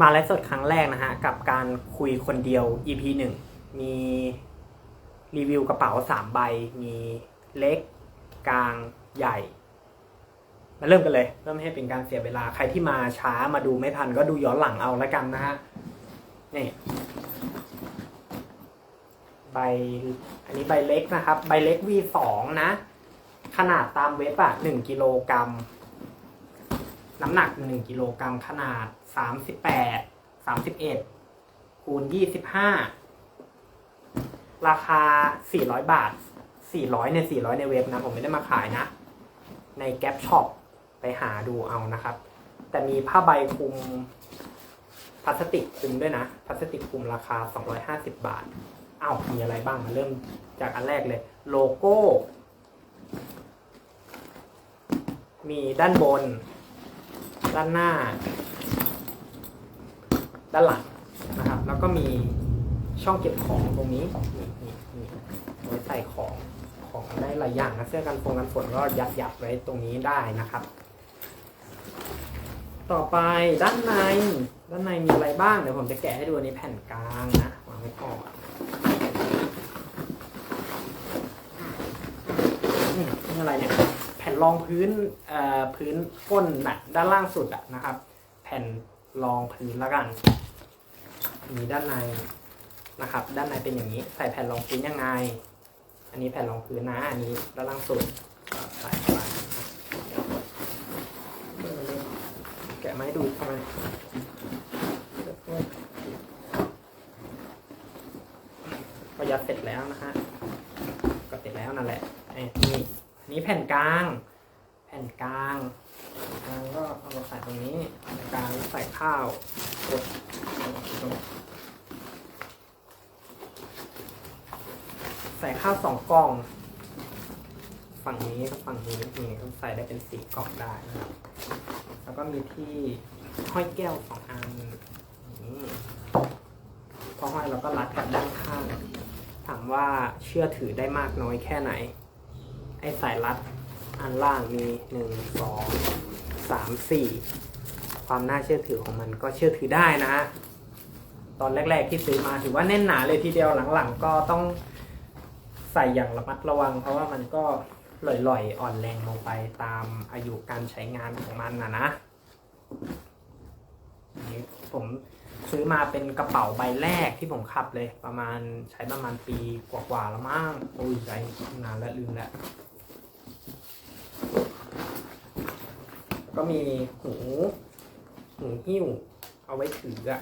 มาไลฟ์สดครั้งแรกนะฮะ กับการคุยคนเดียว EP หนึ่งมีรีวิวกระเป๋าสามใบ มีเล็ก กลางใหญ่ มาเริ่มกันเลย เริ่มให้เป็นการเสียเวลาใครที่มาช้ามาดูไม่ทันก็ดูย้อนหลังเอาแล้วกันนะฮะ นี่ ใบ อันนี้ใบเล็กนะครับ ใบเล็ก V2 นะ ขนาดตามเว็บอะ1กิโลกรัม น้ำหนัก 1 กิโลกรัมขนาด 38 31 คูณ 25 ราคา 400 บาท 400เนี่ย400 ในเว็บนะ ผมไม่ได้มาขายนะ ในแก p ช็อปไปหาดูเอานะครับ แต่มีผ้าใบคลุมพลาสติกคลุมด้วยนะพลาสติกคลุมราคา 250 บาทอ้าวมีอะไรบ้างมาเริ่มจากอันแรกเลย โลโก้ มีด้านบน ด้านหน้า ด้านหลังนะครับ แล้วก็มีช่องเก็บของตรงนี้นี่นี่นี่ไว้ใส่ของของได้หลายอย่างนะเสื้อกันฝนกันฝนก็ยัดยัดไว้ตรงนี้ได้นะครับ ต่อไปด้านใน ด้านในมีอะไรบ้างเดี๋ยวผมจะแกะให้ดูอันแผ่นกลางนะวางไว้ก่อนนี่อะไรเนี่ย รองพื้นพื้นก้นน่ะด้านล่างสุดอะนะครับ แผ่นรองพื้นล้วกันมีด้านในนะครับ ด้านในเป็นอย่างนี้ ใส่แผ่นรองพื้นยังไง อันนี้แผ่นรองพื้นนะอันนี้ด้านล่างสุดใส่เข้าไปแกะไม้ดูทำไมก็ยัดเสร็จแล้วนะฮะก็เสร็จแล้วนั่นแหละไอ้นี่ อั นี้แผ่นกลาง แผ่นกลางกลางก็เอามาใส่ตรงนี้แผ่นกลางใส่ข้าวกดใส่ข้าวสองกล่อง ฝั่งนี้กับฝั่งนี้นี่ก็ใส่ได้เป็นสี่กล่องได้นะครับแล้วก็มีที่ห้อยแก้วสองอันนี่พอห้อยเราก็รัดกับด้านข้างถามว่าเชื่อถือได้มากน้อยแค่ไหน ไอ้สายรัดอันล่างมีหนึ่งสองสามสี่ความน่าเชื่อถือของมันก็เชื่อถือได้นะฮะตอนแรก ๆ ที่ซื้อมาถือว่าแน่นหนาเลยทีเดียวหลังๆ ก็ต้องใส่อย่างระมัดระวัง เพราะว่ามันก็ลอยๆ อ่อนแรงลงไปตามอายุการใช้งานของมันนะนะนี้ผมซื้อมาเป็นกระเป๋าใบแรกที่ผมขับเลย ประมาณใช้ประมาณปีกว่าๆแล้วมั้งโอ้ยใจนานแล้วลืมแล้ว ก็มีหูหูหิ้ว เอาไว้ถืออะ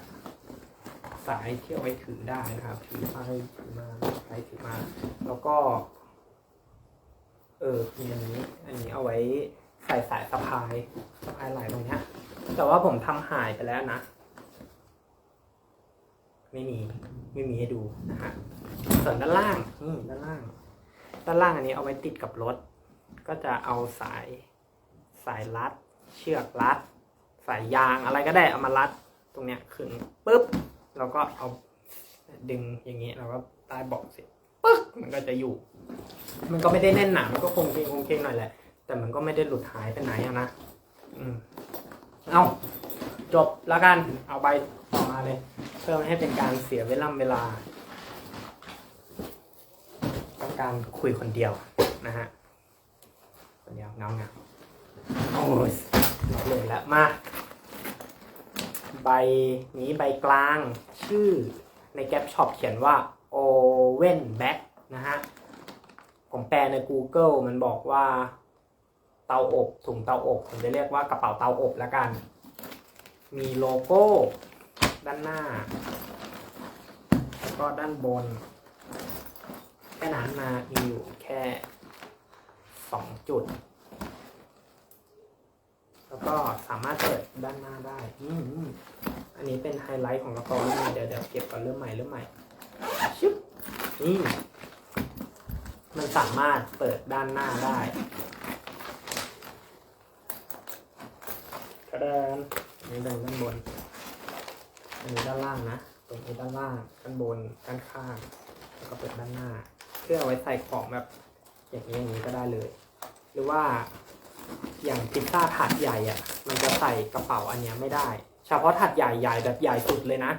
สายที่เอาไว้ถือได้นะครับ ถือไปถือมาไปถือมา แล้วก็ เออมีอันนี้ อันนี้เอาไว้ใส่สายสะพายสะพายไหลตรงเนี้ย แต่ว่าผมทำหายไปแล้วนะ ไม่มี ไม่มีให้ดูนะฮะส่วนด้านล่างนี่ด้านล่าง ด้านล่างอันนี้เอาไว้ติดกับรถ ก็จะเอาสายสายรัด เชือกรัดสายยางอะไรก็ได้เอามารัดตรงเนี้ยขึงปุ๊บเราก็เอาดึงอย่างนี้เราก็ใต้เบอกเสร็จปึ๊กมันก็จะอยู่ มันก็ไม่ได้แน่นหนามันก็คงเคงคงเคงหน่อยแหละ แต่มันก็ไม่ได้หลุดหายไปไหนอะนะอืมเอาจบแล้วกันเอาใบต่อมาเลย เพื่อไม่ให้เป็นการเสียเวลาเวลากับการคุยคนเดียวนะฮะคนเดียวเงาเงา โอ้ยเลยแล้วมา ใบนี้ใบกลางชื่อในแก p ช็อปเขียนว่า Oven Back นะฮะ ผมแปลใน Google มันบอกว่า เตาอบถุงเตาอบ ผมจะเรียกว่ากระเป๋าเตาอบแล้วกัน มีโลโก้ด้านหน้า แล้วก็ด้านบน แค่นั้นมามีอยู่แค่สองจุด แล้วก็สามารถเปิดด้านหน้าได้อืมอันนี้เป็นไฮไลท์ของกระเป๋าเรื่องใหม่เดี๋ยวเดี๋ยวเก็บก่อนเริ่มใหม่เริ่มใหม่ชึบนี่มันสามารถเปิดด้านหน้าได้กระดานอันนี้ด้านบน อันนี้ด้านล่างนะ ตรงนี้ด้านล่าง ด้านบน ด้านข้าง แล้วก็เปิดด้านหน้า เพื่อเอาไว้ใส่ของแบบอย่างนี้อย่างนี้ก็ได้เลย หรือว่า อย่างพิซซ่าถาดใหญ่อะมันจะใส่กระเป๋าอันเนี้ยไม่ได้ เฉพาะถัดใหญ่ๆแบบใหญ่สุดเลยนะ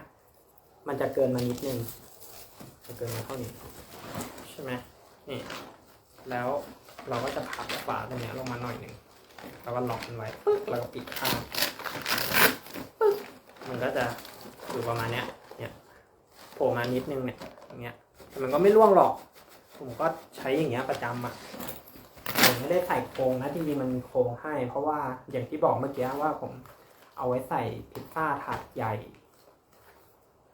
มันจะเกินมานิดนึง จะเกินมาเท่านี้ ใช่ไหมนี่ แล้วเราก็จะพับฝาตรงเนี้ยลงมาหน่อยหนึ่งแล้วก็ล็อกมันไว้ปึ๊กแล้วก็ปิดข้างปึ๊กมันก็จะอยู่ประมาณเนี้ย เนี่ยโผล่มานิดนึงเนี่ยอย่างเงี้ยแต่มันก็ไม่ร่วงหรอก ผมก็ใช้อย่างเงี้ยประจำอะ ผมไม่ได้ใส่โครงนะจริงๆมันมีโครงให้ เพราะว่าอย่างที่บอกเมื่อกี้ว่าผมเอาไว้ใส่พิซซ่าถาดใหญ่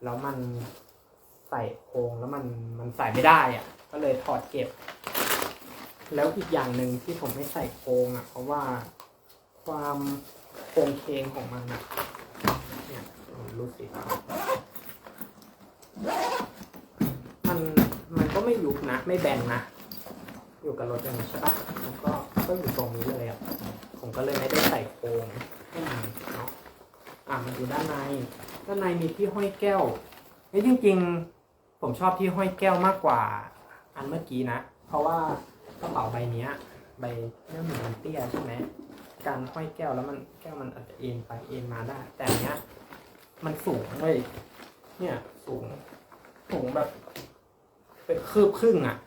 แล้วมันใส่โครงแล้วมันมันใส่ไม่ได้อะก็เลยถอดเก็บ แล้วอีกอย่างหนึ่งที่ผมไม่ใส่โครงอะ เพราะว่าความโครงเคงของมันอะเนี่ยรู้สิมันมันก็ไม่ยุบนะ ไม่แบนนะ อยู่กับรถอย่างนี้ใช่ปะแล้วก็ก็อยู่ตรงนี้เลยอะ ผมก็เลยไม่ได้ใส่โครงให้มันเนาะอะมาดูด้านใน ด้านในมีที่ห้อยแก้วเอ้ยจริง ๆ ผมชอบที่ห้อยแก้วมากกว่า อันเมื่อกี้นะ เพราะว่ากระเป๋าใบเนี้ย ใบเนื้อหมูมันเตี้ยใช่ไหมการห้อยแก้วแล้วมันแก้วมันอาจจะเอ็นไปเอ็นมาได้ แต่อันเนี้ย มันสูงเลยเนี่ย สูง สูงแบบ เป็นคืบครึ่งอะ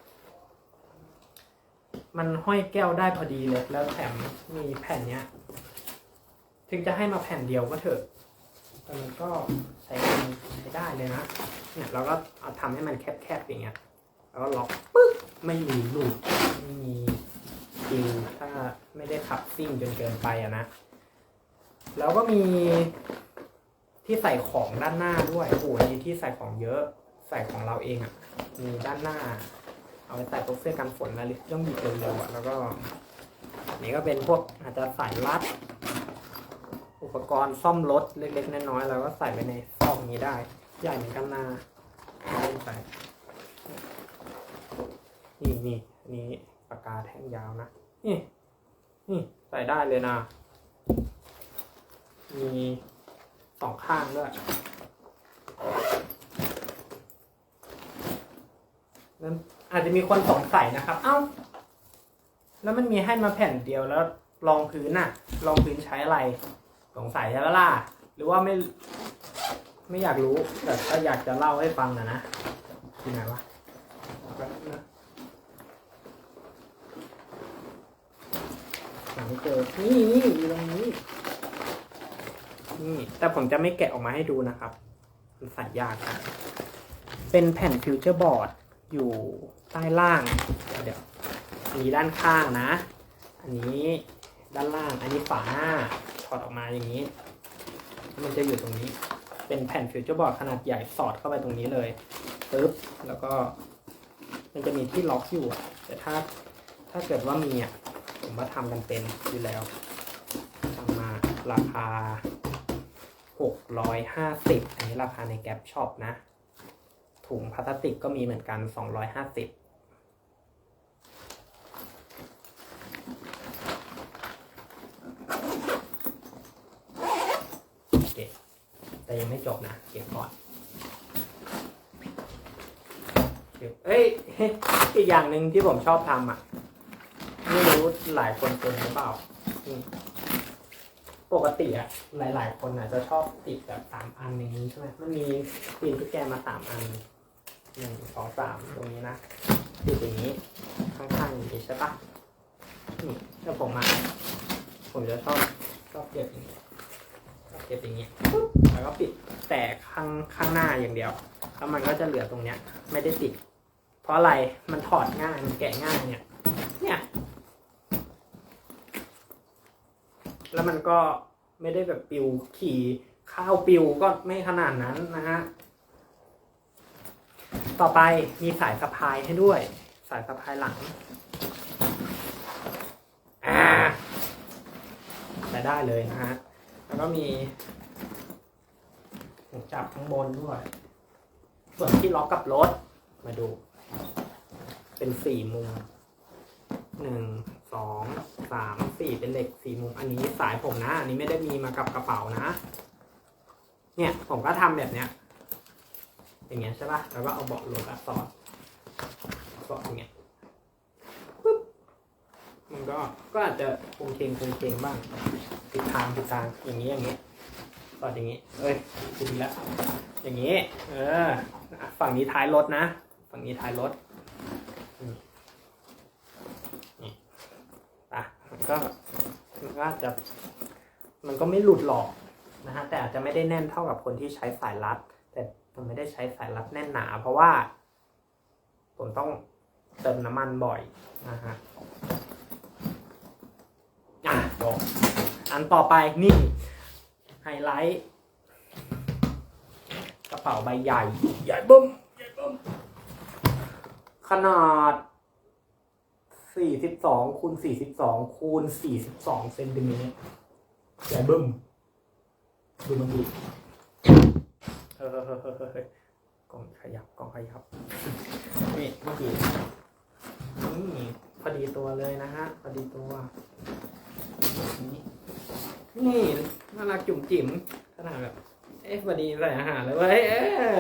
มันห้อยแก้วได้พอดีเลยแล้วแถมมีแผ่นเนี้ย ถึงจะให้มาแผ่นเดียวก็เถอะแต่มันก็ใช้ใช้ได้เลยนะเนี่ยเราก็เอาทำให้มันแคบๆอย่างเงี้ยแล้วก็ล็อกปึ๊บไม่มีลูกไม่มีปิวถ้าไม่ได้ขับซิ่งจนเกินไปอะนะ แล้วก็มีที่ใส่ของด้านหน้าด้วยโอ้โหนี่ที่ใส่ของเยอะ ใส่ของเราเองอะมีด้านหน้า เอาไว้ใส่พวกเสื้อกันฝนอะไรที่ต้องหยิบเร็วๆอะแล้วก็ นี่ก็เป็นพวกอาจจะสายรัด อุปกรณ์ซ่อมรถเล็กๆน้อยๆแล้วก็ใส่ไว้ในซองนี้ได้ ใหญ่เหมือนกันนะเอาลงไปนี่นี่นนี้ปากกาแท่งยาวนะนี่นี่ใส่ได้เลยนะ มีสองข้างด้วยนั้น อาจจะมีคนสงสัยนะครับ เอ้า แล้วมันมีให้มาแผ่นเดียวแล้วรองพื้นน่ะรองพื้นใช้อะไร สงสัยใช่ไหมล่ะ หรือว่าไม่ ไม่อยากรู้ แต่ถ้าอยากจะเล่าให้ฟังนะนะที่ไหนวะแป๊บนึงนะหาไม่เจอนี่นี่อยู่ตรงนี้ นี่ แต่ผมจะไม่แกะออกมาให้ดูนะครับ มันใส่ยากนะเป็นแผ่นฟิวเจอร์บอร์ด อยู่ใต้ล่าง เดี๋ยวนี้ด้านข้างนะ อันนี้ด้านล่าง อันนี้ฝาหน้าถอดออกมาอย่างนี้ มันจะอยู่ตรงนี้ เป็นแผ่นฟิวเจอร์บอร์ดขนาดใหญ่สอดเข้าไปตรงนี้เลยปึ๊บ แล้วก็มันจะมีที่ล็อกอยู่อะแต่ถ้าถ้าเกิดว่ามีอะ ผมว่าทำกันเป็นอยู่แล้วทำมาราคา 650 อันนี้ราคาในแก๊ปช็อปนะ ถุงพลาสติกก็มีเหมือนกัน 250โอเคแต่ยังไม่จบนะ เก็บก่อนเก็บเอ้ย อีกอย่างหนึ่งที่ผมชอบทำอะ ไม่รู้หลายคนเป็นหรือเปล่า ปกติอะหลาย ๆ คนอาจจะชอบติดแบบสามอันอย่างนี้ใช่ไหมมันมีปีนตุ๊กแกมาสามอัน หนึ่งสองสามตรงนี้นะติดอย่างนี้ข้างๆอย่างนี้ใช่ปะนี่ถ้าผมมา ผมจะชอบชอบเก็บอย่างนี้ชอบเก็บอย่างนี้แล้วก็ปิดแต่ข้างข้างหน้าอย่างเดียว แล้วมันก็จะเหลือตรงเนี้ย ไม่ได้ติด เพราะอะไรมันถอดง่ายมันแกะง่ายเนี่ย เนี่ย แล้วมันก็ไม่ได้แบบปิวขี่ข้าวปิวก็ไม่ขนาดนั้นนะฮะ ต่อไปมีสายสะพายให้ด้วย สายสะพายหลังอ่าใช้ได้เลยนะฮะแล้วก็มีหูจับข้างบนด้วย ส่วนที่ล็อกกับรถ มาดู เป็นสี่มุมหนึ่งสองสามสี่เป็นเหล็กสี่มุม อันนี้สายผมนะ อันนี้ไม่ได้มีมากับกระเป๋านะ เนี่ยผมก็ทำแบบเนี้ย อย่างเงี้ยใช่ปะแล้วก็เอาเบาะลงอะสอดเบาะอย่างเงี้ยปึ๊บมันก็ก็อาจจะคงเคงคงเคงบ้างผิดทางผิดทางอย่างนี้อย่างนี้สอดอย่างนี้เอ้ยดีแล้วอย่างนี้ เออฝั่งนี้ท้ายรถนะ ฝั่งนี้ท้ายรถนี่นี่อะมันก็มันก็จะมันก็ไม่หลุดหรอกนะฮะแต่อาจจะไม่ได้แน่นเท่ากับคนที่ใช้สายรัด ผมไม่ได้ใช้สายรัดแน่นหนา เพราะว่า ผมต้องเติมน้ำมันบ่อยนะฮะอะจบอันต่อไปนี่ไฮไลท์กระเป๋าใบใหญ่ ใหญ่บึ้มใหญ่บึ้มขนาด 42คูณ42คูณ42เซนติเมตรใหญ่บึ้มดูมันดีเฮ้ ยเฮ้ยเฮ้ยเฮ้ยเฮ้ยกล่องขยับกล่องขยับนี่เมื่อกี้นี่พอดีตัวเลยนะฮะพอดีตัวนี่น่ารักจุ๋มจิ๋มขนาดแบบเอ๊ะพอดีใส่อาหารเลยเว้ยเออ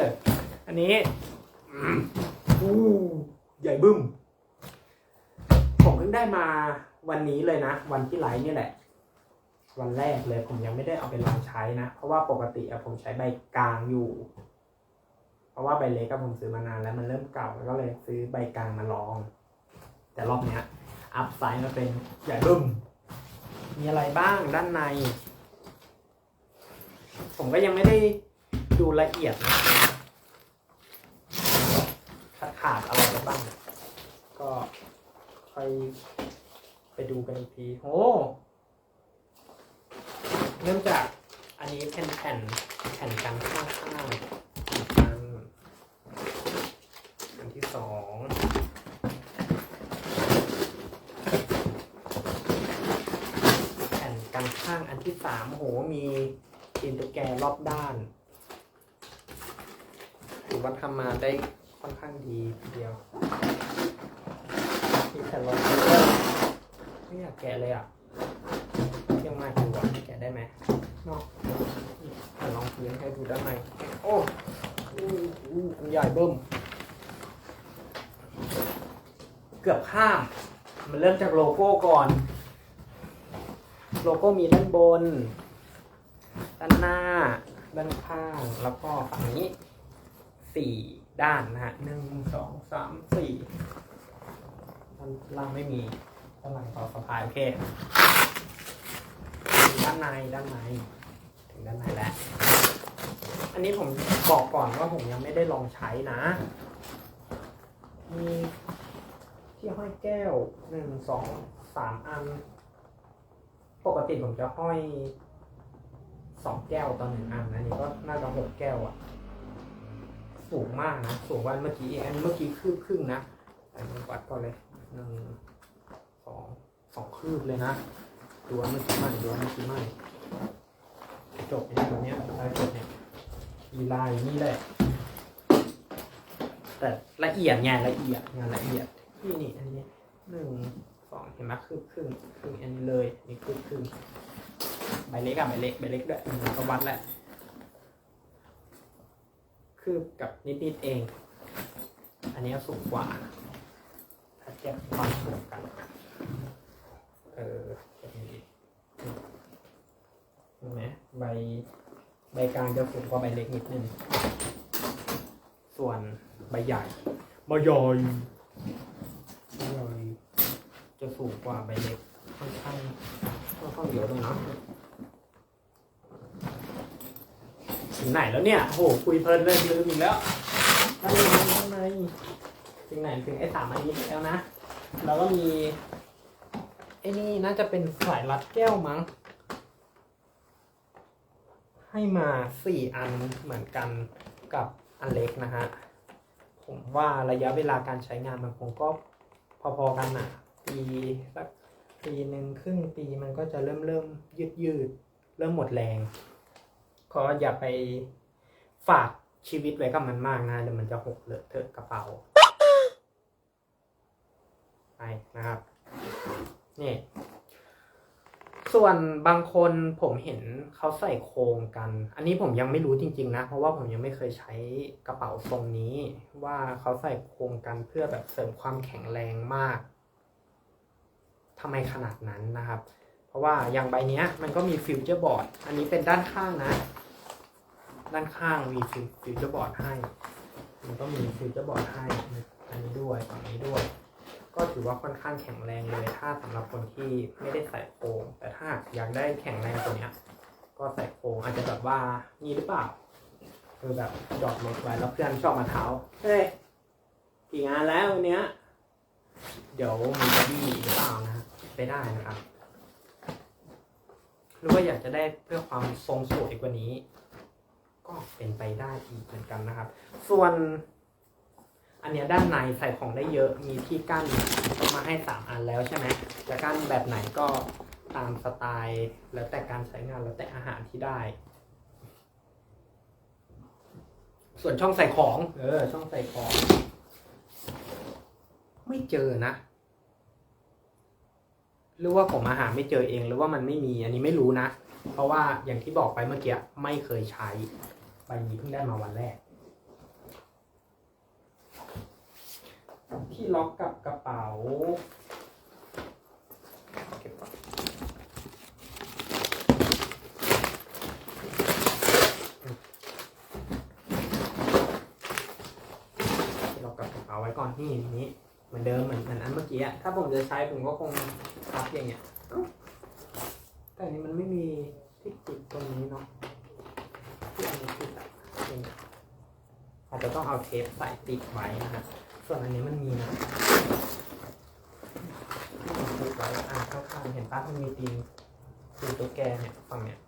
อันนี้อู้ใหญ่บึ้มผมเพิ่งได้มาวันนี้เลยนะ วันที่ไลฟ์นี่แหละ วันแรกเลยผมยังไม่ได้เอาไปลองใช้นะ เพราะว่าปกติอะผมใช้ใบกลางอยู่ เพราะว่าใบเล็กก็ผมซื้อมานานแล้วมันเริ่มเก่าแล้วก็เลยซื้อใบกลางมาลอง แต่รอบเนี้ย อัพไซด์มาเป็นใหญ่บึ้ม มีอะไรบ้างด้านใน ผมก็ยังไม่ได้ดูละเอียดขาดขาดอะไรไปบ้าง ก็ค่อยไปดูกันอีกทีโอ้ เริ่มจากอันนี้แผ่นแผ่นแผ่นกันข้างข้างๆอันอันที่สองแผ่นกันข้างอันที่สามโอ้โหมีตีนตุ๊กแกรอบด้านถือว่าทำมาได้ค่อนข้างดีทีเดียวมีแผ่นรองพื้นด้วยไม่อยากแกะเลยอะ ได้ไหมเนาะนี่แผ่นรองพื้นให้ดูด้านในโอ้อู้ใหญ่เบิ้ม เกือบข้าม มันเริ่มจากโลโก้ก่อน โลโก้มีด้านบน ด้านหน้า ด้านข้าง แล้วก็ฝั่งนี้สี่ด้านนะฮะหนึ่งสองสามสี่ด้านล่างไม่มีด้านหลังต่อสะพายโอเค ด้านในด้านในถึงด้านในแล้ว อันนี้ผมบอกก่อนว่าผมยังไม่ได้ลองใช้นะ มีที่ห้อยแก้วหนึ่งสองสามอัน ปกติผมจะห้อยสองแก้วต่อหนึ่งอันนะนี่ก็น่าจะหกแก้วอะสูงมากนะ สูงวันเมื่อกี้อันเมื่อกี้คืบครึ่งนะอันนี้วัดก่อนเลยหนึ่งสองสองคืบเลยนะ ดูอันเมื่อกี้ใหม่ดูอันเมื่อกี้ใหม่จบเนี่ยตัวเนี้ยได้จบเนี่ยอีลายนี่แหละ แต่ละเอียดไงละเอียดงานละเอียดที่นี่อันนี้หนึ่งสองเห็นไหมคืบครึ่งครึ่งอันนี้เลยนี่คืบครึ่งใบเล็กอะใบเล็กใบเล็กด้วยมันก็วัดแหละคืบกับนิดนิดๆเอง อันนี้สูงกว่าถ้าเทียบความสูงกันเออ เห็นไหมใบใบกลางจะสูงกว่าใบเล็กนิดนึง ส่วนใบใหญ่ใบใหญ่ใบใหญ่จะสูงกว่าใบเล็กค่อนข้างค่อนข้างเยอะเลยนะถึงไหนแล้วเนี่ยโหคุยเพลินเลยลืมอีกแล้วด้านในด้านในถึงไหนถึงไอ้สามอันนี้แล้วนะ แล้วก็มีไอ้นี่น่าจะเป็นสายรัดแก้วมั้ง ให้มาสี่อันเหมือนกันกับอันเล็กนะฮะ ผมว่าระยะเวลาการใช้งานมันคงก็พอๆกันนะปีสักปีหนึ่งครึ่งปีมันก็จะเริ่มเริ่มยืดยืดเริ่มหมดแรงก็อย่าไปฝากชีวิตไว้กับมันมากนะเดี๋ยวมันจะหกเลอะเทอะกระเป๋าไปนะครับ นี่ ส่วนบางคนผมเห็นเขาใส่โครงกัน อันนี้ผมยังไม่รู้จริง ๆ นะ เพราะว่าผมยังไม่เคยใช้กระเป๋าทรงนี้ ว่าเขาใส่โครงกันเพื่อแบบเสริมความแข็งแรงมากทำไมขนาดนั้นนะครับ เพราะว่าอย่างใบนี้มันก็มีฟิวเจอร์บอร์ด อันนี้เป็นด้านข้างนะ ด้านข้างมีฟิวเจอร์บอร์ดให้ มันก็มีฟิวเจอร์บอร์ดให้ อันนี้ด้วยฝั่งนี้ด้วย ก็ถือว่าค่อนข้างแข็งแรงเลย ถ้าสำหรับคนที่ไม่ได้ใส่โครงแต่ถ้าอยากได้แข็งแรงตัวเนี้ย ก็ใส่โครงอาจจะแบบว่านี่หรือเปล่าคือแบบจอดรถไว้แล้วเพื่อนชอบมาเท้าเฮ้ยกี่งานแล้ววันเนี้ย เดี๋ยวมีบอดี้หรือเปล่านะฮะไปได้นะครับหรือว่าอยากจะได้เพื่อความทรงสวยกว่านี้ ก็เป็นไปได้อีกเหมือนกันนะครับ ส่วน อันนี้ด้านในใส่ของได้เยอะมีที่กั้นมาให้สามอันแล้วใช่ไหมจะกั้นแบบไหนก็ตามสไตล์ แล้วแต่การใช้งานแล้วแต่อาหารที่ได้ ส่วนช่องใส่ของเออช่องใส่ของ ไม่เจอนะหรือว่าผมอาหารไม่เจอเองหรือว่ามันไม่มีอันนี้ไม่รู้นะ เพราะว่าอย่างที่บอกไปเมื่อกี้ไม่เคยใช้ใบนี้เพิ่งได้มาวันแรก ที่ล็อกกับกระเป๋า เก็บก่อนที่ล็อกกับกระเป๋าไว้ก่อนนี่อย่างนี้เหมือนเดิมเหมือนเหมือนอันเมื่อกี้อะถ้าผมจะใช้ผมก็คงพับอย่างเงี้ยเอ้าแต่อันนี้มันไม่มีที่ติดตรงนี้เนาะที่อันนี้ติดอะอย่างเงี้ยอาจจะต้องเอาเทปใส่ติดไว้นะฮะ ส่วนอันนี้มันมีนะติดไว้อ่าข้างๆเห็นปะมันมีตีนตีนตัวแกเนี่ยฝั่งเนี่ย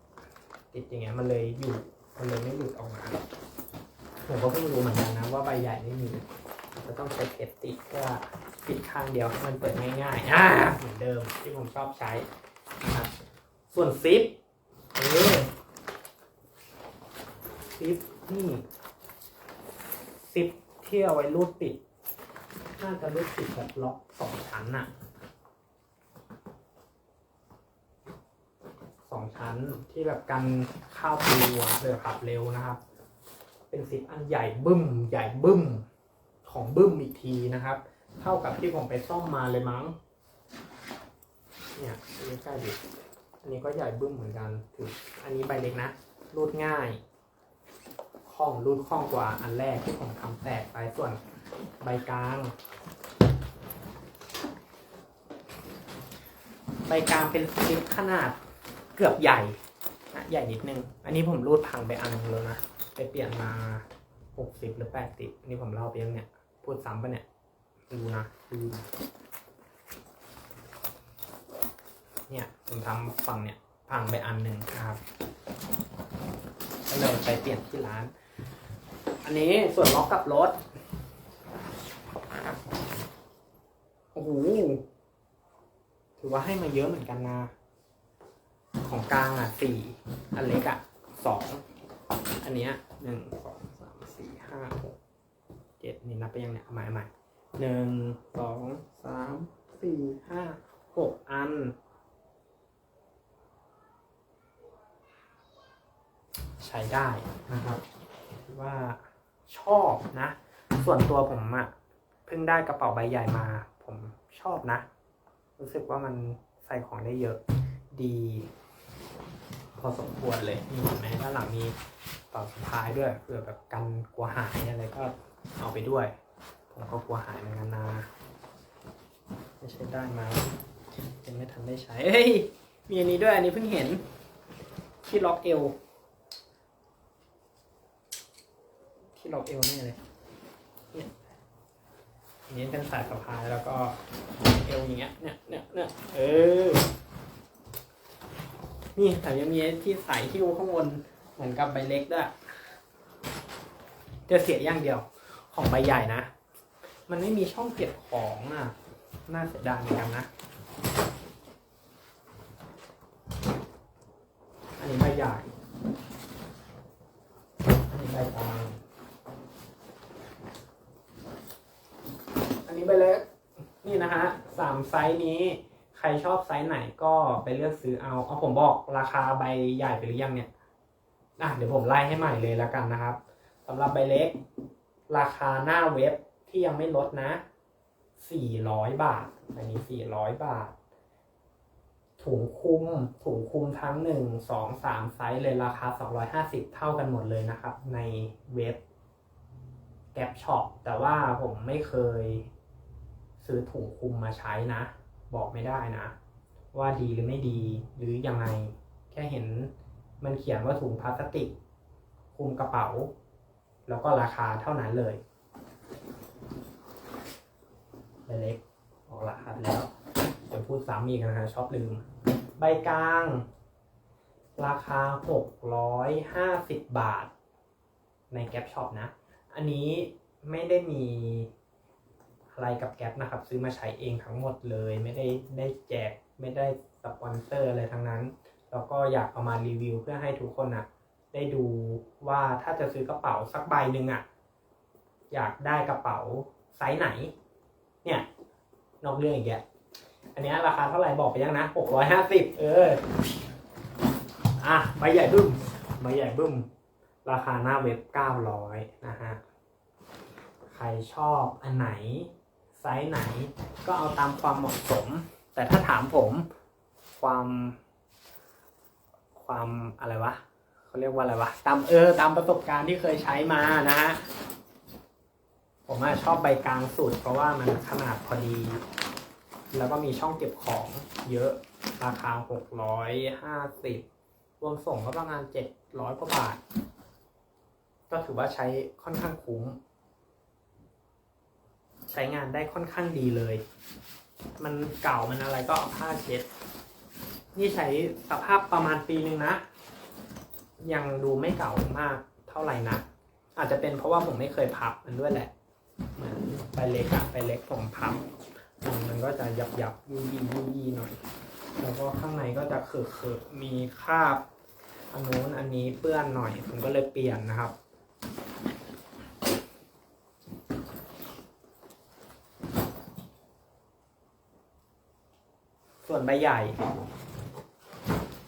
ติดอย่างเงี้ยมันเลยอยู่มันเลยไม่หลุดออกมาผมก็เพิ่งรู้เหมือนกันนะว่าใบใหญ่ไม่มีจะต้องใช้เทปติดเพื่อปิดข้างเดียวให้มันเปิดง่ายๆอ่าเหมือนเดิมที่ผมชอบใช้นะครับส่วนซิปเออซิปนี่ซิปที่เอาไว้รูดปิด น่าจะรูดปิดแบบล็อกสองชั้นน่ะสองชั้นที่แบบกันข้าวปลัวเรือขับเร็วนะครับ เป็นซิปอันใหญ่บึ้ม ใหญ่บึ้ม ของบึ้มอีกทีนะครับ เท่ากับที่ผมไปซ่อมมาเลยมั้ง เนี่ยดูใกล้ดิอันนี้ก็ใหญ่บึ้มเหมือนกันถืออันนี้ใบเล็กนะรูดง่ายคล่องรูดคล่องกว่าอันแรกที่ผมทำแตกไปส่วน ใบกลาง ใบกลางเป็นซิปขนาดเกือบใหญ่นะใหญ่นิดนึง อันนี้ผมรูดพังไปอันนึงแล้วนะ ไปเปลี่ยนมาหกสิบหรือแปดสิบนนี้ผมเล่าไปยังเนี่ย พูดซ้ำปะเนี่ย ดูนะดูเนี่ยผมทำฝั่งเนี่ยพังไปอันหนึ่งนะครับก็เลยไปเปลี่ยนที่ร้าน อันนี้ส่วนล็อกกับรถ โอ้โห ถือว่าให้มาเยอะเหมือนกันนะ ของกลางอะสี่ อันเล็กอะสอง อันเนี้ยหนึ่งสองสามสี่ห้าหกเจ็ดนี่นับไปยังเนี่ยเอาใหม่เอาใหม่หนึ่งสองสามสี่ห้าหกอัน ใช้ได้นะครับถือว่าชอบนะ ส่วนตัวผมอะ เพิ่งได้กระเป๋าใบใหญ่มา ผมชอบนะ รู้สึกว่ามันใส่ของได้เยอะดี พอสมควรเลยนี่เห็นไหมด้านหลังมีต่อสะพายด้วยเผื่อแบบกันกลัวหายอะไรก็เอาไปด้วย ผมก็กลัวหายเหมือนกันนะไม่ใช่ได้มายังไม่ทันได้ใช้เฮ้ยมีอันนี้ด้วยอันนี้เพิ่งเห็นที่ล็อกเอวที่ล็อกเอวนี่เลยเนี่ย อันนี้เป็นสายสะพายแล้วก็เอวอย่างเงี้ยเนี่ยเนี่ยเนี่ยเออ นี่แต่ยังมีที่ใส่ที่ข้างบนเหมือนกับใบเล็กด้วยจะเสียอย่างเดียวของใบใหญ่นะ มันไม่มีช่องเก็บของอะ น่าเสียดายเหมือนกันนะ อันนี้ใบใหญ่ อันนี้ใบกลาง อันนี้ใบเล็ก นี่นะฮะสาม ไซส์นี้ ใครชอบไซส์ไหนก็ไปเลือกซื้อเอาเอาผมบอกราคาใบใหญ่ไปหรือยังเนี่ยอะเดี๋ยวผมไล่ให้ใหม่เลยแล้วกันนะครับสำหรับใบเล็ก ราคาหน้าเว็บที่ยังไม่ลดนะ400บาท อันนี้400บาท ถุงคุม ถุงคุมทั้งหนึ่งสองสามไซส์เลยราคา250เท่ากันหมดเลยนะครับ ในเว็บแก p ช็อปแต่ว่าผมไม่เคย ซื้อถุงคุมมาใช้นะ บอกไม่ได้นะ ว่าดีหรือไม่ดีหรือยังไง แค่เห็นมันเขียนว่าถุงพลาสติกคุมกระเป๋า แล้วก็ราคาเท่านั้นเลยเล็กออกรหัสแล้วเดี๋ยวพูดซ้ำอีกนะฮะชอบลืม ใบกลาง ราคา 650 บาท ในแก p ช็อปนะ อันนี้ไม่ได้มี ไรกับแก p นะครับ ซื้อมาใช้เองทั้งหมดเลย ไม่ได้ได้แจกไม่ได้สปอนเซอร์อะไรทั้งนั้น แล้วก็อยากเอามารีวิวเพื่อให้ทุกคนนะได้ดูว่าถ้าจะซื้อกระเป๋าสักใบหนึ่งอะอยากได้กระเป๋าไซส์ไหน เนี่ยนอกเรื่องอีกแกอันนี้ราคาเท่าไหร่บอกไปยังนะหกร้อยห้าสิบเออ อะใบใหญ่บึ้มใบใหญ่บึ้ม ราคาหน้าเว็บเก้าร้อยนะฮะ ใครชอบอันไหน ไซส์ไหนก็เอาตามความเหมาะสม แต่ถ้าถามผมความ ความอะไรวะเขาเรียกว่าอะไรวะตามเออตามประสบการณ์ที่เคยใช้มานะฮะผมชอบใบกลางสุดเพราะว่ามันขนาดพอดี แล้วก็มีช่องเก็บของเยอะราคาหกร้อยห้าสิบรวมส่งก็ประมาณเจ็ดร้อยกว่าบาท ก็ถือว่าใช้ค่อนข้างคุ้ม ใช้งานได้ค่อนข้างดีเลย มันเก่ามันอะไรก็เอาผ้าเช็ด นี่ใช้สภาพประมาณปีหนึ่งนะ ยังดูไม่เก่ามากเท่าไหร่นะอาจจะเป็นเพราะว่าผมไม่เคยพับมันด้วยแหละ เหมือนใบเล็กอะใบเล็กผมพับ มันก็จะยับยับยูยียูยีหน่อย แล้วก็ข้างในก็จะเขอะเขอะมีคราบอันนู้นอันนี้เปื้อนหน่อย ผมก็เลยเปลี่ยนนะครับ ส่วนใบใหญ่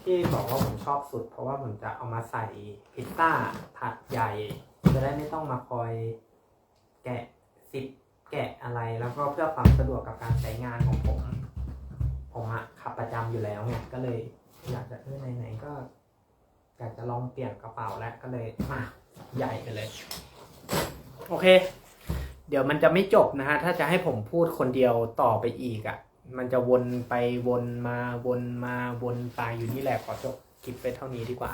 ที่บอกว่าผมชอบสุด เพราะว่าผมจะเอามาใส่พิซซ่าผัดใหญ่ จะได้ไม่ต้องมาคอยแกะซิปแกะอะไรแล้วก็เพื่อความสะดวกกับการใช้งานของผม ผมอะขับประจำอยู่แล้วไงก็เลย อยากจะเออไหนๆก็อยากจะลองเปลี่ยนกระเป๋าแล้วก็เลยมาใหญ่ไปเลย โอเค เดี๋ยวมันจะไม่จบนะฮะ ถ้าจะให้ผมพูดคนเดียวต่อไปอีกอะ่ะ มันจะวนไปวนมาวนมาวนไปอยู่นี่แหละขอจบคลิปไปเท่านี้ดีกว่า